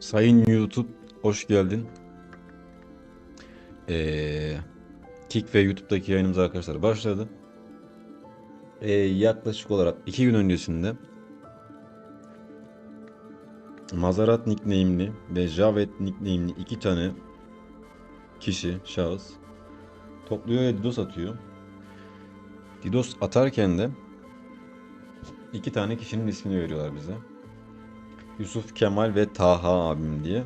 Sayın YouTube hoş geldin. Ee, Kick ve YouTube'daki yayınımız arkadaşlar başladı. Ee, yaklaşık olarak iki gün öncesinde Mazarat nickname'li ve Javet nickname'li iki tane kişi, şahıs topluyor ve DDoS atıyor. DDoS atarken de iki tane kişinin ismini veriyorlar bize. Yusuf Kemal ve Taha abim diye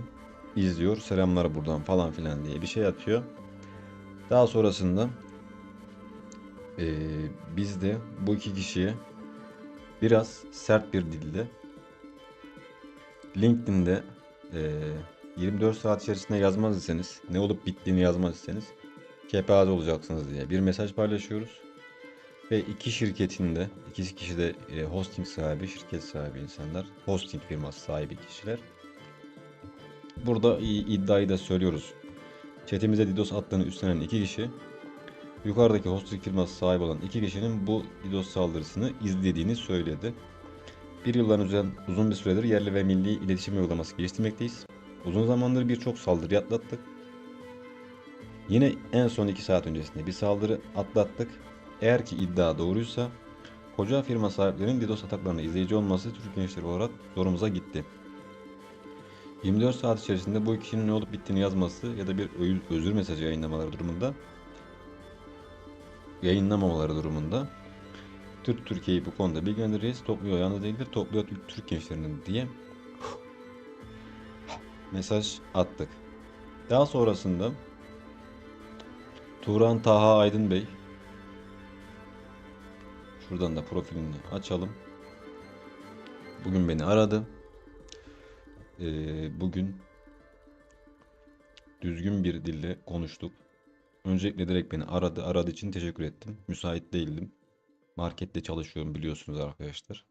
izliyor. Selamlar buradan falan filan diye bir şey atıyor. Daha sonrasında eee, biz de bu iki kişiye biraz sert bir dilde LinkedIn'de eee, 24 saat içerisinde yazmaz iseniz, ne olup bittiğini yazmaz iseniz kepaze olacaksınız diye bir mesaj paylaşıyoruz. Ve iki şirketinde, ikisi kişi de e, hosting sahibi, şirket sahibi insanlar. Hosting firması sahibi kişiler. Burada iddiayı da söylüyoruz. Chatimize DDoS attığını üstlenen iki kişi, yukarıdaki hosting firması sahibi olan iki kişinin bu DDoS saldırısını izlediğini söyledi. Bir yıldan uzun, uzun bir süredir yerli ve milli iletişim uygulaması geliştirmekteyiz. Uzun zamandır birçok saldırı atlattık. Yine en son 2 saat öncesinde bir saldırı atlattık. Eğer ki iddia doğruysa koca firma sahiplerinin DDoS ataklarına izleyici olması Türk gençleri olarak zorumuza gitti. 24 saat içerisinde bu kişinin ne olup bittiğini yazması ya da bir özür mesajı yayınlamaları durumunda yayınlamamaları durumunda Türk Türkiye'yi bu konuda bilgilendireceğiz. Topluyor yalnız değildir, topluyor Türk gençlerinin diye mesaj attık. Daha sonrasında Turan Taha Aydın Bey Şuradan da profilini açalım. Bugün beni aradı. Ee, bugün düzgün bir dille konuştuk. Öncelikle direkt beni aradı. Aradığı için teşekkür ettim. Müsait değildim. Markette çalışıyorum biliyorsunuz arkadaşlar.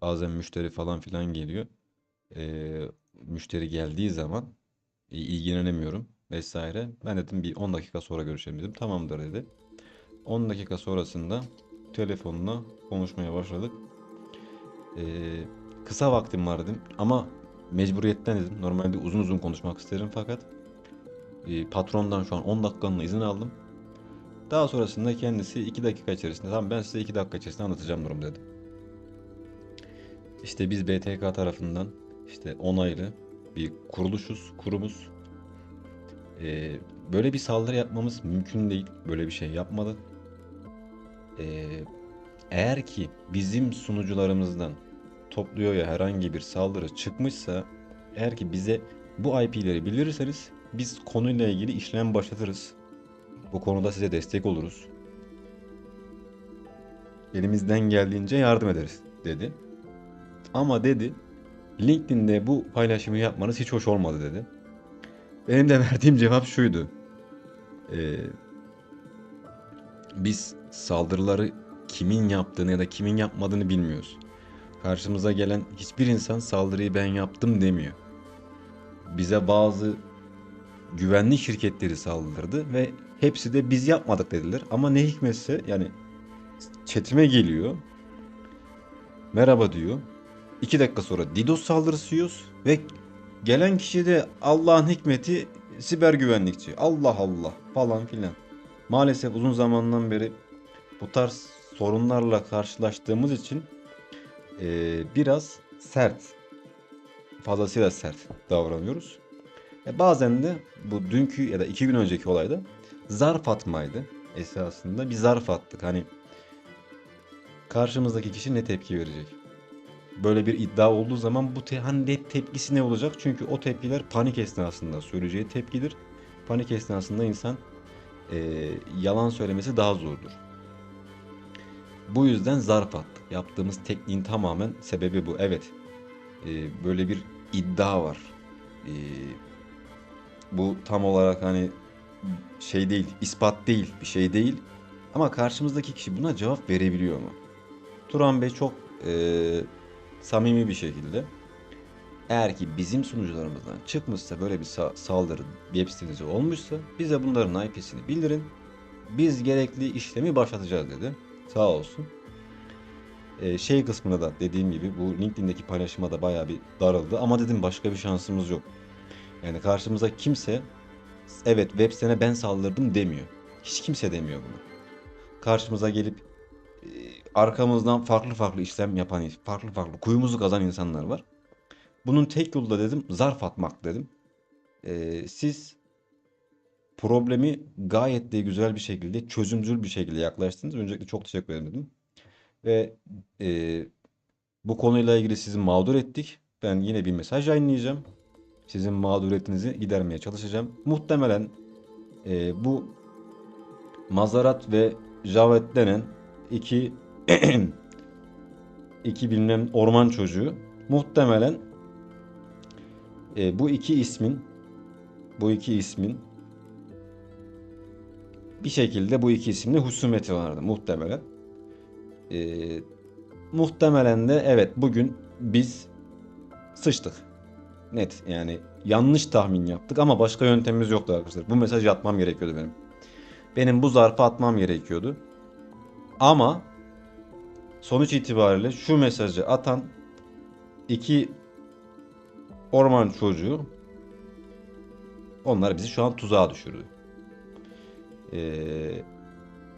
Bazen müşteri falan filan geliyor. Ee, müşteri geldiği zaman ilgilenemiyorum vesaire. Ben dedim bir 10 dakika sonra görüşelim dedim. Tamamdır dedi. 10 dakika sonrasında telefonla konuşmaya başladık. Ee, kısa vaktim var dedim ama mecburiyetten dedim. Normalde uzun uzun konuşmak isterim fakat e, patrondan şu an 10 dakikalığına izin aldım. Daha sonrasında kendisi 2 dakika içerisinde tamam ben size 2 dakika içerisinde anlatacağım durum dedi. İşte biz BTK tarafından işte onaylı bir kuruluşuz, kurumuz. Ee, böyle bir saldırı yapmamız mümkün değil. Böyle bir şey yapmadı. Ee, eğer ki bizim sunucularımızdan topluyor ya herhangi bir saldırı çıkmışsa eğer ki bize bu IP'leri bildirirseniz biz konuyla ilgili işlem başlatırız. Bu konuda size destek oluruz. Elimizden geldiğince yardım ederiz dedi. Ama dedi LinkedIn'de bu paylaşımı yapmanız hiç hoş olmadı dedi. Benim de verdiğim cevap şuydu. Ee, biz saldırıları kimin yaptığını ya da kimin yapmadığını bilmiyoruz. Karşımıza gelen hiçbir insan saldırıyı ben yaptım demiyor. Bize bazı güvenli şirketleri saldırdı ve hepsi de biz yapmadık dediler. Ama ne hikmetse yani chatime geliyor. Merhaba diyor. İki dakika sonra DDoS saldırısı yiyoruz ve gelen kişi de Allah'ın hikmeti siber güvenlikçi. Allah Allah falan filan. Maalesef uzun zamandan beri bu tarz sorunlarla karşılaştığımız için eee, biraz sert, fazlasıyla sert davranıyoruz. E bazen de bu dünkü ya da iki gün önceki olayda zarf atmaydı esasında bir zarf attık. Hani karşımızdaki kişi ne tepki verecek? Böyle bir iddia olduğu zaman bu te hani de tepkisi ne olacak? Çünkü o tepkiler panik esnasında söyleyeceği tepkidir. Panik esnasında insan eee, yalan söylemesi daha zordur. Bu yüzden zarf attık. Yaptığımız tekniğin tamamen sebebi bu. Evet. eee, böyle bir iddia var. Eee, bu tam olarak hani şey değil, ispat değil, bir şey değil. Ama karşımızdaki kişi buna cevap verebiliyor mu? Turan Bey çok eee, samimi bir şekilde eğer ki bizim sunucularımızdan çıkmışsa böyle bir sa- saldırı web sitenize olmuşsa bize bunların IP'sini bildirin. Biz gerekli işlemi başlatacağız dedi. Sağ olsun. e, şey kısmına da dediğim gibi bu LinkedIn'deki paylaşıma da bayağı bir darıldı. Ama dedim başka bir şansımız yok. Yani karşımıza kimse evet web sitene ben saldırdım demiyor. Hiç kimse demiyor bunu. Karşımıza gelip e, arkamızdan farklı farklı işlem yapan, farklı farklı kuyumuzu kazan insanlar var. Bunun tek yolu da dedim zarf atmak dedim. E, siz problemi gayet de güzel bir şekilde, çözümcül bir şekilde yaklaştınız. Öncelikle çok teşekkür ederim dedim. Ve e, bu konuyla ilgili sizi mağdur ettik. Ben yine bir mesaj yayınlayacağım. Sizin mağduriyetinizi gidermeye çalışacağım. Muhtemelen e, bu Mazarat ve Javet denen iki iki bilmem orman çocuğu muhtemelen e, bu iki ismin bu iki ismin bir şekilde bu iki isimle husumeti vardı muhtemelen. Ee, muhtemelen de evet bugün biz sıçtık. Net yani yanlış tahmin yaptık ama başka yöntemimiz yoktu arkadaşlar. Bu mesajı atmam gerekiyordu benim. Benim bu zarfı atmam gerekiyordu. Ama sonuç itibariyle şu mesajı atan iki orman çocuğu onlar bizi şu an tuzağa düşürdü. Ee,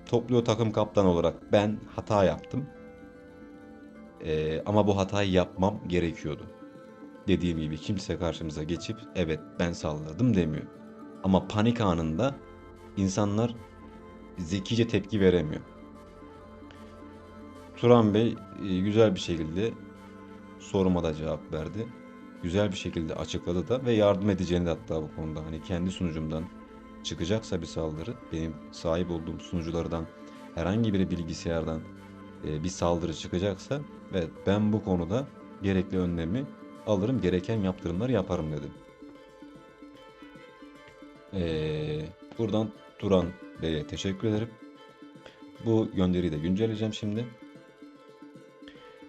topluyor takım kaptan olarak ben hata yaptım. Ee, ama bu hatayı yapmam gerekiyordu. Dediğim gibi kimse karşımıza geçip evet ben saldırdım demiyor. Ama panik anında insanlar zekice tepki veremiyor. Turan Bey e, güzel bir şekilde soruma da cevap verdi. Güzel bir şekilde açıkladı da ve yardım edeceğini de hatta bu konuda. Hani kendi sunucumdan çıkacaksa bir saldırı benim sahip olduğum sunuculardan herhangi bir bilgisayardan e, bir saldırı çıkacaksa evet ben bu konuda gerekli önlemi alırım gereken yaptırımları yaparım dedim. Ee, buradan Turan Bey'e teşekkür ederim. Bu gönderiyi de güncelleyeceğim şimdi.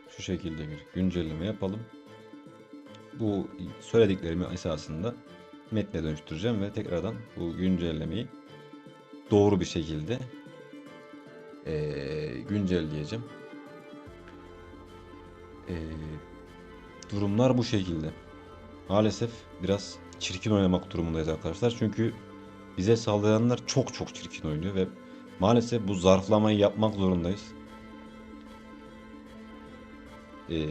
Şu şekilde bir güncelleme yapalım. Bu söylediklerimi esasında metne dönüştüreceğim ve tekrardan bu güncellemeyi doğru bir şekilde eee güncelleyeceğim. Eee, durumlar bu şekilde. Maalesef biraz çirkin oynamak durumundayız arkadaşlar. Çünkü bize saldıranlar çok çok çirkin oynuyor ve maalesef bu zarflamayı yapmak zorundayız. Eee,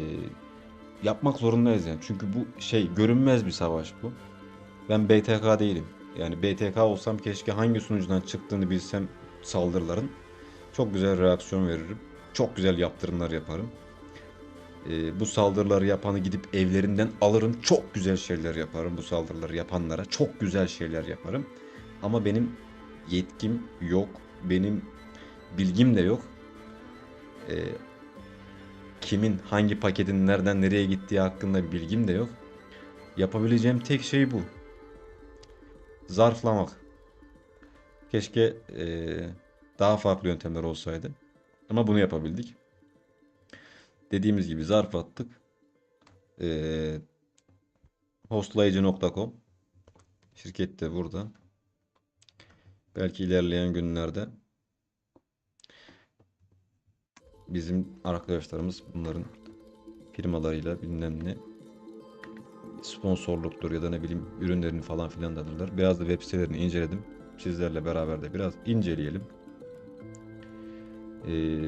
yapmak zorundayız yani. Çünkü bu şey görünmez bir savaş bu. Ben BTK değilim. Yani BTK olsam keşke hangi sunucudan çıktığını bilsem saldırıların. Çok güzel reaksiyon veririm. Çok güzel yaptırımlar yaparım. Ee, bu saldırıları yapanı gidip evlerinden alırım. Çok güzel şeyler yaparım bu saldırıları yapanlara. Çok güzel şeyler yaparım. Ama benim yetkim yok. Benim bilgim de yok. Ee, kimin hangi paketin nereden nereye gittiği hakkında bir bilgim de yok. Yapabileceğim tek şey bu zarflamak. Keşke eee, daha farklı yöntemler olsaydı. Ama bunu yapabildik. Dediğimiz gibi zarf attık. Eee hostlayıcı.com Şirket de burada. Belki ilerleyen günlerde bizim arkadaşlarımız bunların firmalarıyla bilmem ne sponsorluktur ya da ne bileyim ürünlerini falan filan da alırlar. Biraz da web sitelerini inceledim. Sizlerle beraber de biraz inceleyelim. Ee,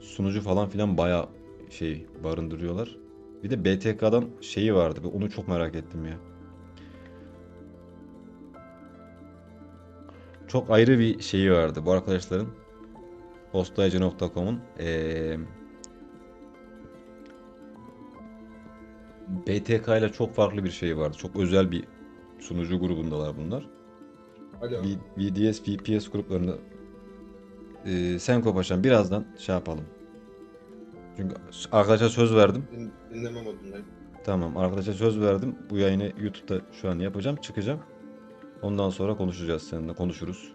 sunucu falan filan baya şey barındırıyorlar. Bir de BTK'dan şeyi vardı. Onu çok merak ettim ya. Çok ayrı bir şeyi vardı bu arkadaşların. Postayıcı.com'un eee BTK ile çok farklı bir şey vardı. Çok özel bir sunucu grubundalar bunlar. Alo. V- VDS, VPS gruplarında eee sen Kopaşan birazdan şey yapalım. Çünkü arkadaşa söz verdim. Din, dinleme modundayım. Tamam arkadaşa söz verdim. Bu yayını YouTube'da şu an yapacağım. Çıkacağım. Ondan sonra konuşacağız seninle. Konuşuruz.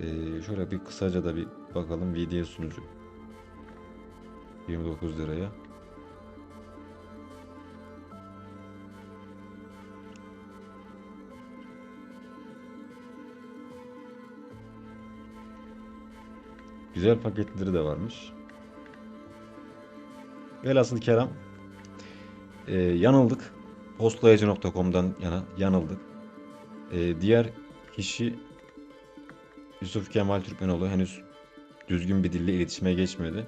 Ee, şöyle bir kısaca da bir bakalım. VDS sunucu. 29 liraya. Güzel paketleri de varmış. Velhasıl kelam e, yanıldık. Postlayıcı.com'dan yana yanıldık. E, diğer kişi Yusuf Kemal Türkmenoğlu henüz düzgün bir dille iletişime geçmedi.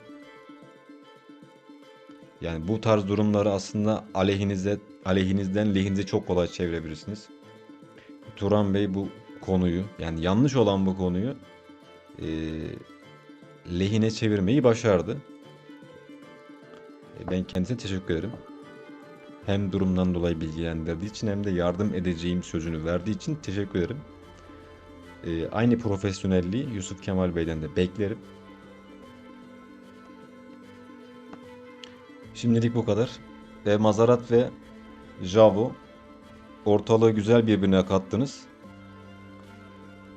Yani bu tarz durumları aslında aleyhinize, aleyhinizden lehinize çok kolay çevirebilirsiniz. Turan Bey bu konuyu yani yanlış olan bu konuyu e, lehine çevirmeyi başardı. E, ben kendisine teşekkür ederim. Hem durumdan dolayı bilgilendirdiği için hem de yardım edeceğim sözünü verdiği için teşekkür ederim. E, aynı profesyonelliği Yusuf Kemal Bey'den de beklerim. Şimdilik bu kadar. Ve Mazarat ve Javo ortalığı güzel birbirine kattınız.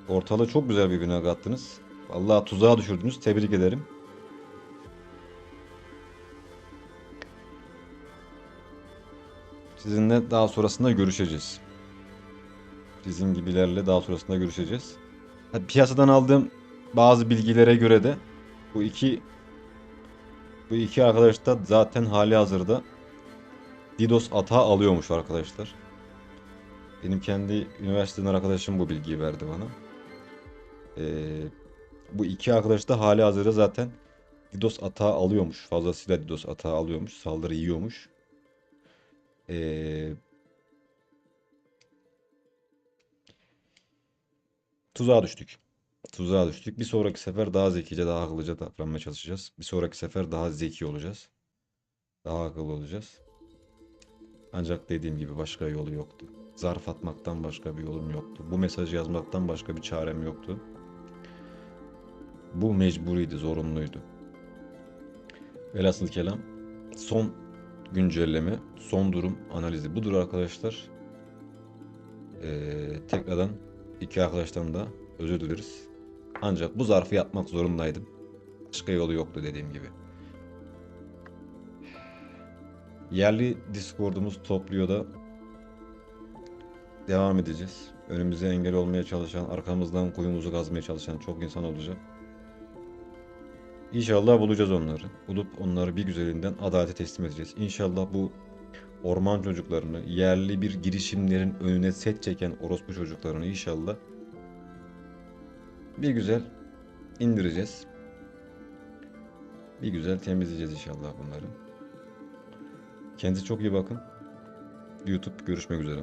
Ortalığı çok güzel birbirine kattınız. Vallahi tuzağa düşürdünüz. Tebrik ederim. Sizinle daha sonrasında görüşeceğiz. Sizin gibilerle daha sonrasında görüşeceğiz. Piyasadan aldığım bazı bilgilere göre de bu iki bu iki arkadaş da zaten hali hazırda DDoS atağı alıyormuş arkadaşlar. Benim kendi üniversiteden arkadaşım bu bilgiyi verdi bana. Ee, bu iki arkadaş da hali hazırda zaten DDoS atağı alıyormuş. Fazlasıyla DDoS atağı alıyormuş. Saldırı yiyormuş. Ee, tuzağa düştük. Tuzağa düştük. Bir sonraki sefer daha zekice, daha akıllıca davranmaya çalışacağız. Bir sonraki sefer daha zeki olacağız. Daha akıllı olacağız. Ancak dediğim gibi başka yolu yoktu. Zarf atmaktan başka bir yolum yoktu. Bu mesajı yazmaktan başka bir çarem yoktu. Bu mecburiydi, zorunluydu. Velhasıl kelam son güncelleme, son durum analizi budur arkadaşlar. Ee, tekrardan iki arkadaştan da özür dileriz. Ancak bu zarfı yapmak zorundaydım. Başka yolu yoktu dediğim gibi. Yerli Discord'umuz topluyor da devam edeceğiz. Önümüze engel olmaya çalışan, arkamızdan kuyumuzu kazmaya çalışan çok insan olacak. İnşallah bulacağız onları. Bulup onları bir güzelinden adalete teslim edeceğiz. İnşallah bu orman çocuklarını, yerli bir girişimlerin önüne set çeken orospu çocuklarını inşallah bir güzel indireceğiz. Bir güzel temizleyeceğiz inşallah bunları. Kendinize çok iyi bakın. YouTube görüşmek üzere.